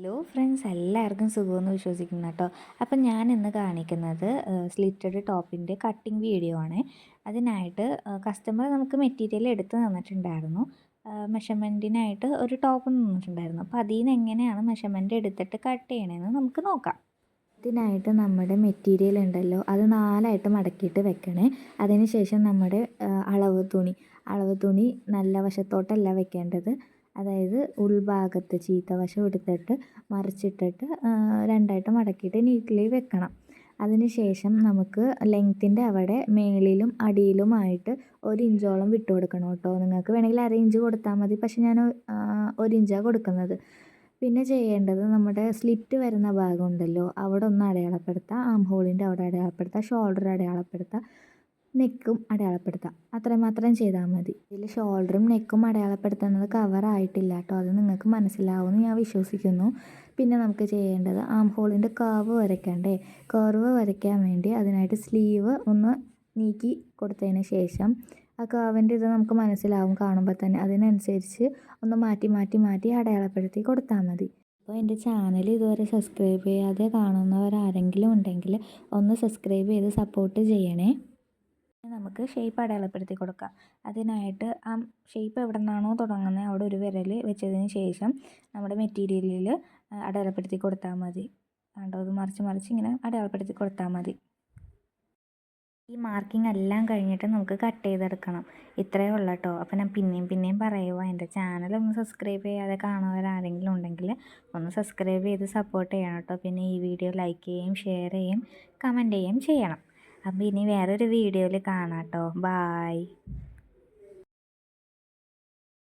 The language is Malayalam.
ഹലോ ഫ്രണ്ട്സ് എല്ലാവർക്കും സുഖമെന്ന് വിശ്വസിക്കുന്നു കേട്ടോ. അപ്പം ഞാൻ ഇന്ന് കാണിക്കുന്നത് സ്ലിറ്റഡ് ടോപ്പിന്റെ കട്ടിങ് വീഡിയോ ആണ്. അതിനായിട്ട് കസ്റ്റമർ നമുക്ക് മെറ്റീരിയൽ എടുത്ത് തന്നിട്ടുണ്ടായിരുന്നു. മെഷർമെന്റിനായിട്ട് ഒരു ടോപ്പ് തന്നിട്ടുണ്ടായിരുന്നു. അപ്പോൾ അതിൽ നിന്ന് എങ്ങനെയാണ് മെഷർമെന്റ് എടുത്തിട്ട് കട്ട് ചെയ്യണമെന്ന് നമുക്ക് നോക്കാം. ഇതിനായിട്ട് നമ്മുടെ മെറ്റീരിയൽ ഉണ്ടല്ലോ അത് നാലായിട്ട് മടക്കിയിട്ട് വെക്കണേ. അതിന് ശേഷം നമ്മുടെ അളവ് തുണി. അളവ് തുണി നല്ല വശത്തോട്ടല്ല വെക്കേണ്ടത്. അതായത് ഉൾഭാഗത്ത് ചീത്ത വശം എടുത്തിട്ട് മറിച്ചിട്ടിട്ട് രണ്ടായിട്ട് മടക്കിയിട്ട് നീറ്റിൽ വെക്കണം. അതിന് ശേഷം നമുക്ക് ലെങ്ത്തിന്റെ അവിടെ മേളിലും അടിയിലുമായിട്ട് ഒരു ഇഞ്ചോളം വിട്ടു കൊടുക്കണം കേട്ടോ. നിങ്ങൾക്ക് വേണമെങ്കിൽ അര ഇഞ്ച് കൊടുത്താൽ മതി പക്ഷേ ഞാൻ ഒരു ഇഞ്ചാണ് കൊടുക്കുന്നത്. പിന്നെ ചെയ്യേണ്ടത് നമ്മുടെ സ്ലിറ്റ് വരുന്ന ഭാഗം ഉണ്ടല്ലോ അവിടെ ഒന്ന് അടയാളപ്പെടുത്തുക ആം ഹോളിന്റെ അവിടെ അടയാളപ്പെടുത്തുക ഷോൾഡർ അടയാളപ്പെടുത്തുക നെക്കും അടയാളപ്പെടുത്താം. അത്രമാത്രം മാത്രം ചെയ്താൽ മതി. ഇതിൽ ഷോൾഡറും നെക്കും അടയാളപ്പെടുത്തുന്നത് കവറായിട്ടില്ല കേട്ടോ അത് നിങ്ങൾക്ക് മനസ്സിലാവുമെന്ന് ഞാൻ വിശ്വസിക്കുന്നു. പിന്നെ നമുക്ക് ചെയ്യേണ്ടത് ആം ഹോളിന്റെ കർവ് വരയ്ക്കണ്ടേ? കർവ് വരയ്ക്കാൻ വേണ്ടി അതിനായിട്ട് സ്ലീവ് ഒന്ന് നീക്കി കൊടുത്തതിന് ശേഷം ആ കർവിന്റെ ഇത് നമുക്ക് മനസ്സിലാവും കാണുമ്പോൾ തന്നെ. അതിനനുസരിച്ച് ഒന്ന് മാറ്റി മാറ്റി മാറ്റി അടയാളപ്പെടുത്തി കൊടുത്താൽ മതി. അപ്പോൾ എന്റെ ചാനൽ ഇതുവരെ സബ്സ്ക്രൈബ് ചെയ്യാതെ കാണുന്നവരാരെങ്കിലും ഉണ്ടെങ്കിൽ ഒന്ന് സബ്സ്ക്രൈബ് ചെയ്ത് സപ്പോർട്ട് ചെയ്യണേ. നമുക്ക് ഷേപ്പ് അടയാളപ്പെടുത്തി കൊടുക്കാം. അതിനായിട്ട് ആ ഷേപ്പ് എവിടെ നിന്നാണോ തുടങ്ങുന്നത് അവിടെ ഒരു വിരൽ വെച്ചതിന് ശേഷം നമ്മുടെ മെറ്റീരിയലിൽ അടയാളപ്പെടുത്തി കൊടുത്താൽ മതി. കണ്ടോ? അത് മറിച്ച് മറിച്ച് ഇങ്ങനെ അടയാളപ്പെടുത്തി കൊടുത്താൽ മതി. ഈ മാർക്കിംഗ് എല്ലാം കഴിഞ്ഞിട്ട് നമുക്ക് കട്ട് ചെയ്തെടുക്കണം. ഇത്രയേ ഉള്ളൂ കേട്ടോ അപ്പോൾ ഞാൻ പിന്നെയും പിന്നെയും പറയുക എന്റെ ചാനൽ ഒന്ന് സബ്സ്ക്രൈബ് ചെയ്യാതെ കാണുന്നവരാരെങ്കിലും ഉണ്ടെങ്കിൽ ഒന്ന് സബ്സ്ക്രൈബ് ചെയ്ത് സപ്പോർട്ട് ചെയ്യണം കേട്ടോ പിന്നെ ഈ വീഡിയോ ലൈക്ക് ചെയ്യുകയും ഷെയർ ചെയ്യുകയും കമന്റ് ചെയ്യുകയും ചെയ്യണം. അപ്പോൾ ഇനി വേറൊരു വീഡിയോയിൽ കാണാം കേട്ടോ. ബായ്